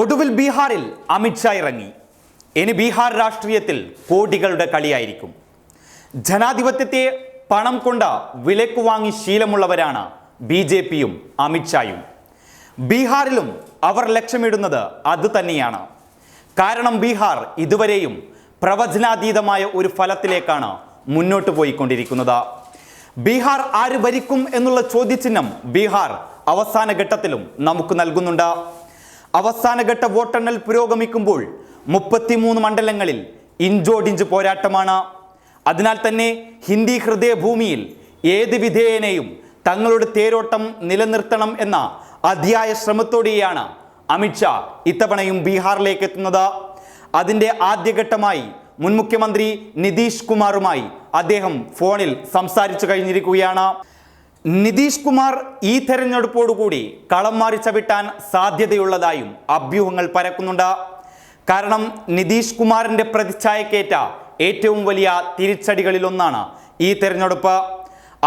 ഒടുവിൽ ബീഹാറിൽ അമിത്ഷാ ഇറങ്ങി. ഇനി ബീഹാർ രാഷ്ട്രീയത്തിൽ കോടികളുടെ കളിയായിരിക്കും. ജനാധിപത്യത്തെ പണം കൊണ്ട് വിലക്ക് വാങ്ങി ശീലമുള്ളവരാണ് ബി ജെ പിയും അമിത്ഷായും ബീഹാറിലും അവർ ലക്ഷ്യമിടുന്നത് അതുതന്നെയാണ് കാരണം ബീഹാർ ഇതുവരെയും പ്രവചനാതീതമായ ഒരു ഫലത്തിലേക്കാണ് മുന്നോട്ട് പോയിക്കൊണ്ടിരിക്കുന്നത്. ബീഹാർ ആര് ഭരിക്കും എന്നുള്ള ചോദ്യചിഹ്നം ബീഹാർ അവസാന ഘട്ടത്തിലും നമുക്ക് നൽകുന്നുണ്ട്. അവസാനഘട്ട വോട്ടെണ്ണൽ പുരോഗമിക്കുമ്പോൾ മുപ്പത്തിമൂന്ന് മണ്ഡലങ്ങളിൽ ഇഞ്ചോടിഞ്ച് പോരാട്ടമാണ്. അതിനാൽ തന്നെ ഹിന്ദി ഹൃദയഭൂമിയിൽ ഏത് വിധേയനെയും തങ്ങളുടെ തേരോട്ടം നിലനിർത്തണം എന്ന അതിയായ ശ്രമത്തോടെയാണ് അമിത്ഷാ ഇത്തവണയും ബീഹാറിലേക്ക് എത്തുന്നത്. അതിന്റെ ആദ്യഘട്ടമായി മുൻ മുഖ്യമന്ത്രി നിതീഷ് കുമാറുമായി അദ്ദേഹം ഫോണിൽ സംസാരിച്ചു കഴിഞ്ഞിരിക്കുകയാണ്. നിതീഷ് കുമാർ ഈ തെരഞ്ഞെടുപ്പോടുകൂടി കളം മാറി ചവിട്ടാൻ സാധ്യതയുള്ളതായും അഭ്യൂഹങ്ങൾ പരക്കുന്നുണ്ട്. കാരണം നിതീഷ് കുമാറിന്റെ പ്രതിച്ഛായക്കേറ്റ ഏറ്റവും വലിയ തിരിച്ചടികളിലൊന്നാണ് ഈ തെരഞ്ഞെടുപ്പ്.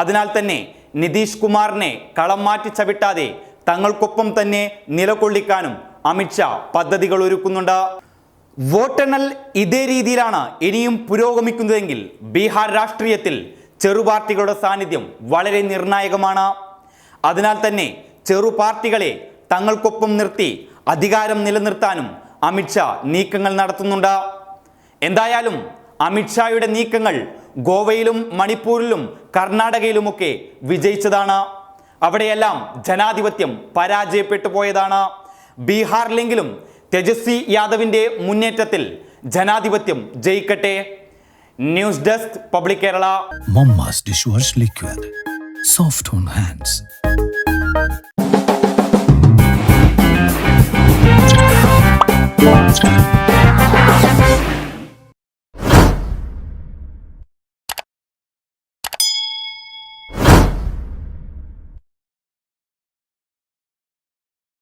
അതിനാൽ തന്നെ നിതീഷ് കുമാറിനെ കളം മാറ്റി ചവിട്ടാതെ തങ്ങൾക്കൊപ്പം തന്നെ നിലകൊള്ളിക്കാനും അമിത്ഷാ പദ്ധതികൾ ഒരുക്കുന്നുണ്ട്. വോട്ടെണ്ണൽ ഇതേ രീതിയിലാണ് ഇനിയും പുരോഗമിക്കുന്നതെങ്കിൽ ബീഹാർ രാഷ്ട്രീയത്തിൽ ചെറു പാർട്ടികളുടെ സാന്നിധ്യം വളരെ നിർണായകമാണ്. അതിനാൽ തന്നെ ചെറു പാർട്ടികളെ തങ്ങൾക്കൊപ്പം നിർത്തി അധികാരം നിലനിർത്താനും അമിത്ഷാ നീക്കങ്ങൾ നടത്തുന്നുണ്ട്. എന്തായാലും അമിത്ഷായുടെ നീക്കങ്ങൾ ഗോവയിലും മണിപ്പൂരിലും കർണാടകയിലുമൊക്കെ വിജയിച്ചതാണ്. അവിടെയെല്ലാം ജനാധിപത്യം പരാജയപ്പെട്ടു പോയതാണ്. ബീഹാറിലെങ്കിലും തേജസ്വി യാദവിന്റെ മുന്നേറ്റത്തിൽ ജനാധിപത്യം ജയിക്കട്ടെ. News desk public Kerala Momma's dishwash liquid. Soft on hands.